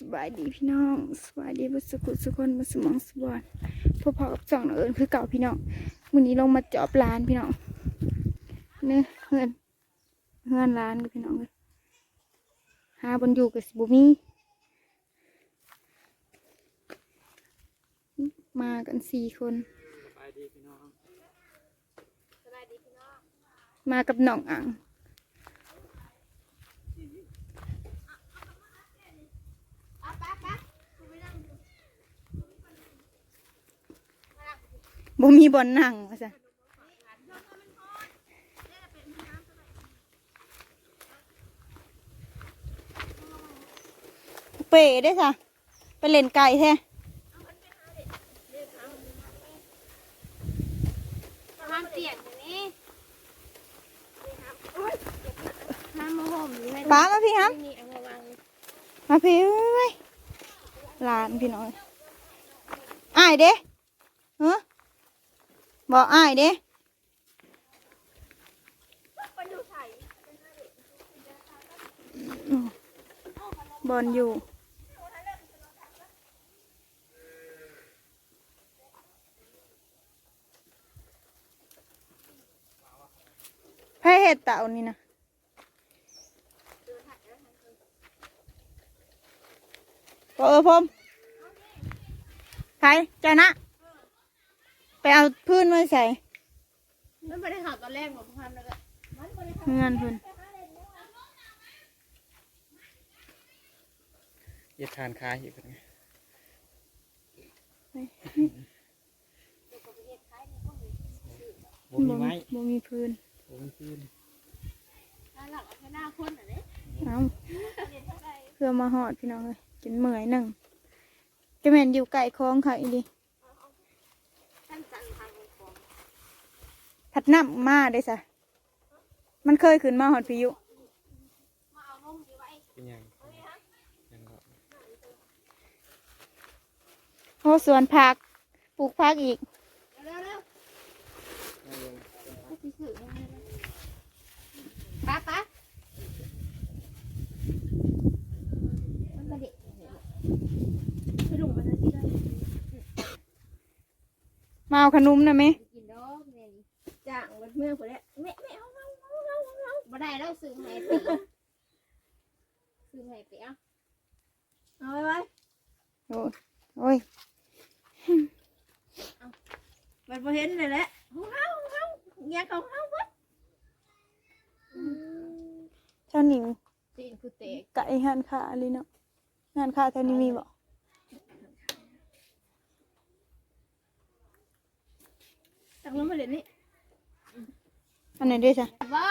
สบายดีพี่น้องสบายดีบุสุกุสุคนบุสมองสบอนพอพอๆกับจ่องเอิญคือเก่าพี่น้องวันนี้ลงมาเจอบร้านพี่น้องเนื้อเฮือนเฮือนร้านกับพี่น้องเลยหาบนอยู่กับสิบุมีมากันสี่คนไปดีพี่น้องมากับน้องอัง บ่มีบอนนั่งว่าซะเป๋ได้ซะไปเล่นไก่แท้ห้ามเตียงอย่างนี้ห้ามมาห่มอยู่ให้ป้ามาพี่ครับนี่เอามาวางมาพี่เอ้ยหลานพี่น้อยอ้ายเด้เฮ้ บอกอ้ายเด้บอลอยู่ไพ่เห็ดเต่านี่นะก็เออพมใครเจ้านะ ไปเอาพื้นมาใส่มันไม่ได้ข่าวตอนแรกหมดพันแล้วก็เงินพื้นเย็ดทานคายอยู่กันไงบ่มีไม้บ่มีพื้นบ่มีพื้นถ้าหลักเอาแค่หน้าคนอะเนี่ยเอาเพื่อมาหอดพี่น้องเลยกินเหมื่อยหนึ่งจะแม่นอยู่ไก่คลองค่ะอีดี ท่านสั่งทางของผัดน้ำมาได้สะมันเคยขึ้นมาหอดพิยุ มาเอานมดีไว้เป็นหยังยังก็โอ้สวนผักปลูกผักอีก เร็วเร็ว ไม่ลง ๆก็สิสื่อยังไงนะป้าป้ามันกระเด็กไปลุงมันจะที่ได้ มาเอาขนมนะไหมกินดอกแม่นี่จ้างวันเมื่อคนนี้แม่แม่เอาเอาเอาเอาเอาบ่ได้แล้วซื้อให้ปีซื้อให้ไปเอาเอาไว้ไว้โอ้ยโอ้ยมันพอเห็นเลยแหละของเฮาของเฮาอยกของเฮาว้ยเจ้านิงจีนคือเตะไก่หันขาเลยเนาะงานขาแถวนี้มีบ่ ตักลงมาเดี๋ยวนี้อันไหนด้วยจ้ะว่า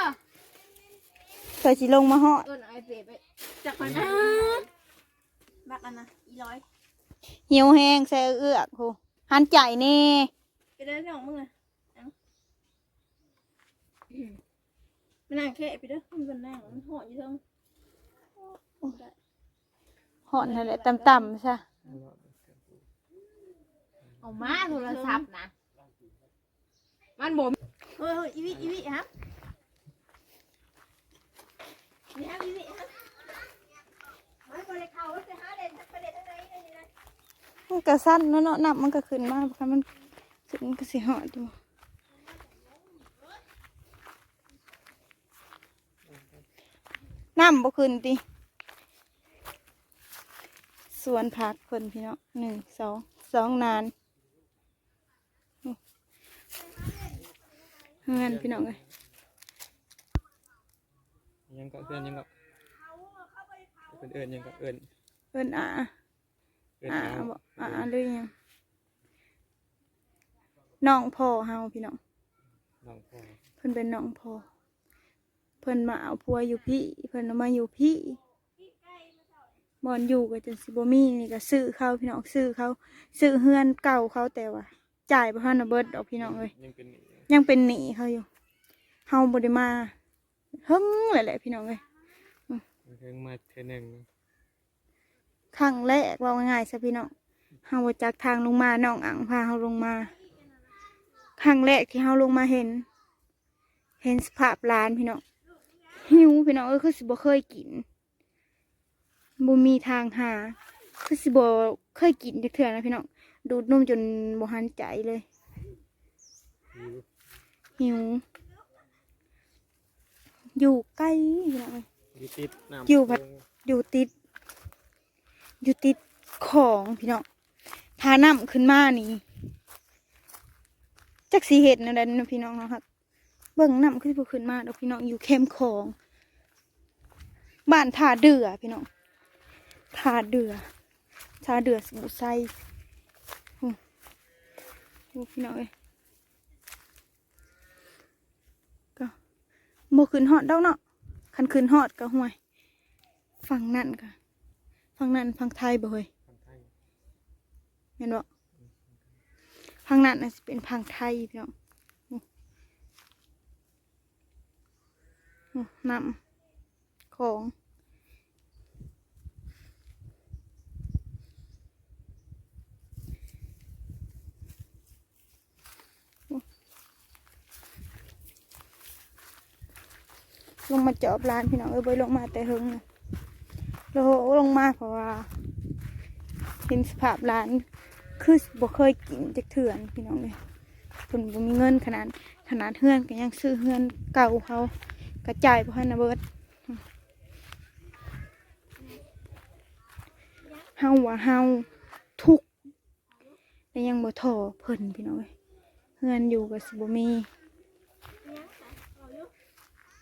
เคยสิลงมาหอดเอิ้นไอเปไปจักมันนะบักอันนะอีร้อยหิวแห้งใส่เอื้อกโหหันใจแนี่ไปเด้อน้องมึงอะเอาไปนั่งแค่ไปเด้อมันเป็นนั่งมันห่ออยู่เทั้งหอนนั่นแหละต่ำๆซะเอามาโทรศัพท์นะ มันบ่มเฮ้ยเฮ้ยอีวิอีวิฮะนี่ฮะอีวิฮะมันบ่ได้เข้าไปหาเด่นประเด็นอะไรนี่นะมันก็สั้นเนาะเนาะนับมันก็ขึ้นมาค่ะมันขึ้นมันก็สิหอดอยู่น้ำบ่ขึ้นติสวนผักคนพี่เนาะหนึ่งสองสองนาน เงินพี่น้องเลยยังก็เอิ้นยังก็เป็นเอิ้นยังก็เอิ้นเอิ้นอาเอิ้นอาเอาบอกอาเลยยังน้องพ่อเฮาพี่น้องน้องพ่อเพิ่นเป็นน้องพ่อเพิ่นมาเอาพัวอยู่พี่เพิ่นเอามาอยู่พี่บอนอยู่ก็จะสิบ่มีนี่ก็ซื้อเขาพี่น้องซื้อเขาซื้อเฮือนเก่าเขาแต่ว่า จ่ายบ่ทันน่ะเบิดดอกพี่น้องเอ้ยยังเป็นหนี้ ยังเป็นหนี้เขาอยู่เฮาบ่ได้มาเฮิงเลยแหละพี่น้องเอ้ยเพิ่งมาเทื่อหนึงครั้งแรกว่าง่ายๆซะพี่น้องเฮาบ่จักทางลงมาน้องอังพาเฮาลงมาครั้งแรกที่เฮาลงมาเห็น เห็นสภาพร้านพี่น้องหิวพี่น้องเออคือสิบ่เคยกินบ่มีทางหาคือสิบ่เคยกินจักเทื่อนะพี่น้องดูดนมจนบ่หันใจเลย หิวหิว อยู่ใกล้พี่น้องเอ้ยอยู่ติดน้ำอยู่พัดอยู่ติด อยู่ติดของพี่น้องทาน้ำขึ้นมานี่จักสีเห็ดนั่นแหละนะพี่น้องเนาะครับเบิ่งน้ำขึ้นบ่ขึ้นมาดอกพี่น้องอยู่เข้มของบ้านท่าเดือพี่น้องท่าเดือท่าเดือสมุทรไซโอ้โหพี่น้องเอ้ย โมขึ้นฮอดดอกเนาะคันขึ้นฮอดก็ห่วย ฝั่งนั่นค่ะฝั่งนั่นฝั่งไทยบ่เฮ้ยคนไทยแม่นบ่ฝั่งนั่นน่ะสิเป็นฝั่งไทยพี่น้องโอ้โอ้น้ำของ มาจอบร้านพี่น้องเอ้ยบ่ลงมาแต่เฮงนะเราลงมาเพราะว่าเห็นสภาพร้านคือบ่เคยกินจักเถื่อนพี่น้องเลยเพิ่นบ่มีเงินขนาดขนาดเฮือนก็ยังซื้อเฮือนเก่าเขากระจายบ่ให้นะเบิดเฮาว่าเฮาทุกแต่ยังบ่ท้อเพิ่นพี่น้องเอ้ยเฮือนอยู่ก็สิบ่มี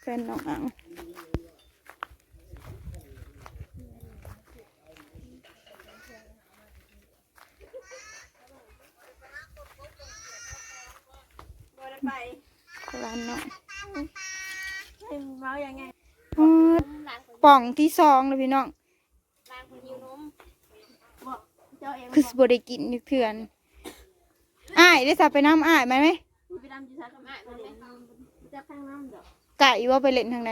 แฟนน้องอังบ่ได้ไปร้านน้องเป็นเมายังไงอ๋อร้านคนป่องที่สองเลยพี่น้องร้านคนหิวนมบอกเจ้าเองคือสิบ่ได้กินนึกเถื่อนอ้ายได้สับไปน้ำอ้ายไหมไหมไปดำจีซักกับแม่มาเลยจะข้างน้ำเด้อ ไก่ว่าไปเล่นทางไหน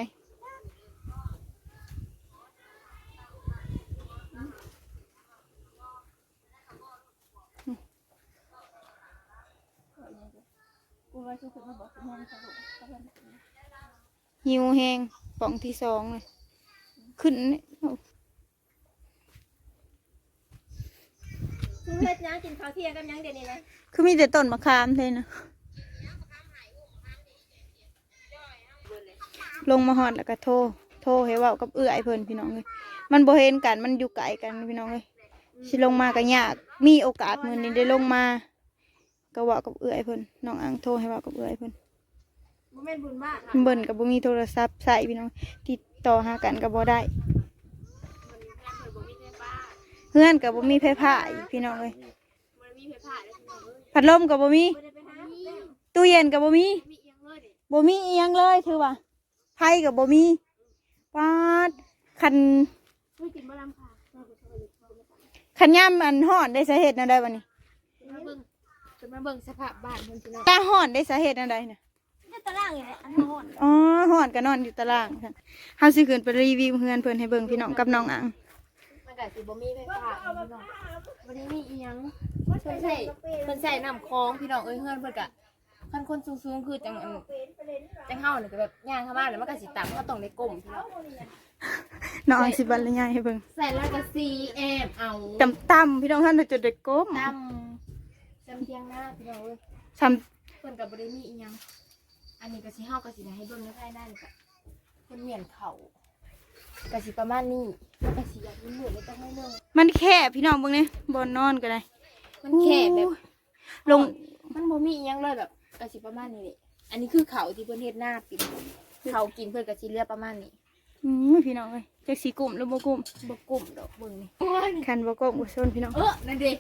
หิวแหงป่องที่สองเลยขึ้นนี่โอ้คือเฮ็ดยังกินข้าวเที่ยงกับยังเดี๋ยวนี้นะคือมีแต่ต้นมะขามเลยนะ ลงมาหอดแล้วก็โทรโทรให้เว่ากับเอื้อยเพิ่นพี่น้องเลยมันบ่เห็นกันมันอยู่ไกลกันพี่น้องเลยสิลงมาก็ยากมีโอกาสมื้อนี้ได้ลงมาก็เว่ากับเอื้อยเพิ่นน้องอังโทรให้เว่ากับเอื้อยเพิ่นบ่แม่นบุญบ้านเบิ่นกับบ่มีโทรศัพท์ใส่พี่น้องติดต่อหากันก็บ่ได้เฮือนกับบ่มีไฟฟ้าอีกพี่น้องเอ้ยมันมีไฟฟ้าแล้วพี่น้องเอ้ยพัดลมกับบ่มีบ่ได้ไปหาแม่ตู้เย็นกับบ่มีมีเอียงเลยดิบ่มีอีหยังเลยถือว่า ไฟกับบ่มีปาดคันเฮ้ยกินบ่ลำค่ะเราไปช่วยอยู่เขาไม่ตายคันย่ำอันฮ้อนได้สาเหตุแนวใดบัดนี้มาเบิ่งจะมาเบิ่งสภาพบ้านเพิ่นพี่น้องตาฮ้อนได้สาเหตุแนวใดน่ะนี่ตารางอย่างไรอันโหดอ๋อฮ้อนก็นอนอยู่ตารางค่ะเฮาสิขึ้นไปรีวิวเฮือนเพิ่นให้เบิ่งพี่น้องกับน้องอังมันก็สิบ่มีไฟฟ้าพี่น้องบ่ได้มีอีหยังเพิ่นใส่เพิ่นใส่น้ำคลองพี่น้องเอ้ยเฮือนเพิ่นก็คันคนสูงๆคือจังอันจัง เฮานี่ก็แบบย่างเข้ามาแล้วมันก็สิต่ำก็ต้องได้ก้มพี่น้องน้องอังสิบรรยายให้เบิ่งใส่แล้วก็ซีแอมเอาต่ำๆพี่น้องท่านจะได้ก้มตำจำเทียงหน้าพี่น้องเอ้ยซ้ำเพิ่นก็บ่ได้มีอีหยัง อันนี้ก็สิเฮาก็สิได้ให้เบิ่งในภายในนี่ก็เพิ่นเหมียนเขาก็สิประมาณนี้แล้วก็สิอยากมีหมู่ในจังให้นึงมันแคบพี่น้องเบิ่งนี่บ่นอนก็ได้มันแค่แบบ ลง มันบ่มีอีหยังเลยแบบก็สิประมาณนี้แหละ อันนี้คือเขาที่เพิ่นเฮ็ดหน้าปิดเขากินเพิ่นก็สิเหลือประมาณนี้อืมพี่น้องเอ้ยจักสีกลุ่มหรือบ่กลุ่มบ่กลุ่มดอกเบิ่งนี่คันบ่กลุ่มบ่ซนพี่น้องเออนั่นเด้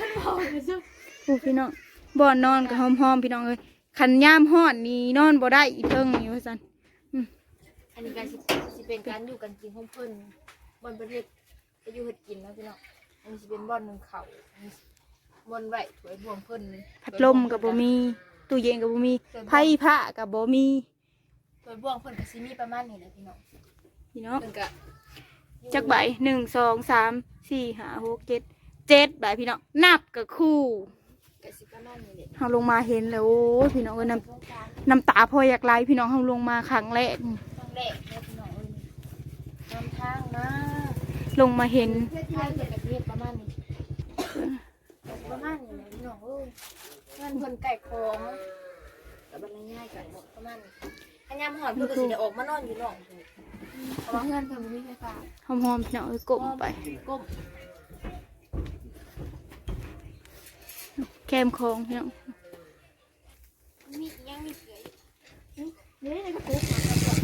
มันบอกเลยซุโอ้พี่น้องบ่อนอนก็หอมๆพี่น้องเอ้ยคันยามฮ้อนนี่นอนบ่ได้อีเทิงนี่ว่าซั่นอันนี้ก็สิสิเป็นการอยู่กันกินของเพิ่นบ่อนประเทศก็อยู่เฮ็ดกินแล้วพี่น้องอันนี้สิเป็นบ่อนหนึงเขาอันนี้บ่อนไว้ถ้วยบวงเพิ่นพัดลมก็บ่มี ตู้เย็นก็บ่มีไผ่ผ้าก็บ่มีตัวบ่วงเพิ่นก็สิมีประมาณนี้แหละพี่น้องพี่น้องเพิ่นก็จักใบหนึ่งสองสามสี่ห้าหกเจ็ดเจ็ดใบพี่น้องนับกับคู่ก็สิประาณนี้และเฮาลงมาเห็นแล้วโอ้พี่น้องเอ้ยน้ำน้ำตาพออยากไหลพี่น้องเฮาลงมาครั้งแรกครั้งแรกเด้พี่น้องเอ้ยนำทางมาลงมาเห็นเระกระเทียประมาณนี้ประมาณนี้พี่น้องเอ้ยนั่นเพิ่นไก่ของ บบรรยายกันประมาณนี้อันยามหอนเพิ่นก็สิได้ออกมานอนอยู่นอกเพราะว่าเพื่อนเพิ่นบ่มีไฟฟ้าหอมๆพี่น้องเอ้ยกลมไป ก้มแคมคองพี่น้องมีอีหยังมีเกลืออยู่เดี๋ยวในกระปุกมาก่อน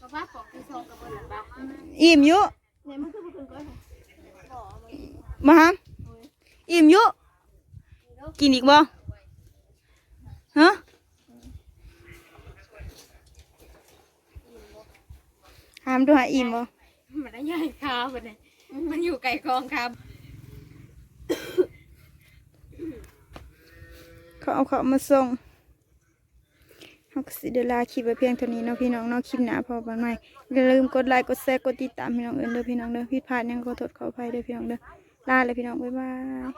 มาว่าของที่ซองกับเพิ่นน่ะบ่อิ่มอยู่เนี่ยมันคือบ่เพิ่นก็ให้บ่เอามามาหามอิ่มอยู่กินอีกบ่ฮะ หามดูหาอิ่มบ่มันได้ใหญ่คาเพิ่นน่ะมันอยู่ไก่คองครับเขาเอาเขามาส่งเขาก็สิเดลาคลิปไว้เพียงเท่านี้เนาะพี่น้องเนาะคลิปหน้าพอกันใหม่อย่าลืมกดไลค์กดแชร์กดติดตามพี่น้องเอินเด้อพี่น้องเด้อผิดพลาดหยังก็ขอโทษขออภัยเด้อพี่น้องเด้อลาเลยพี่น้องบ๊ายบาย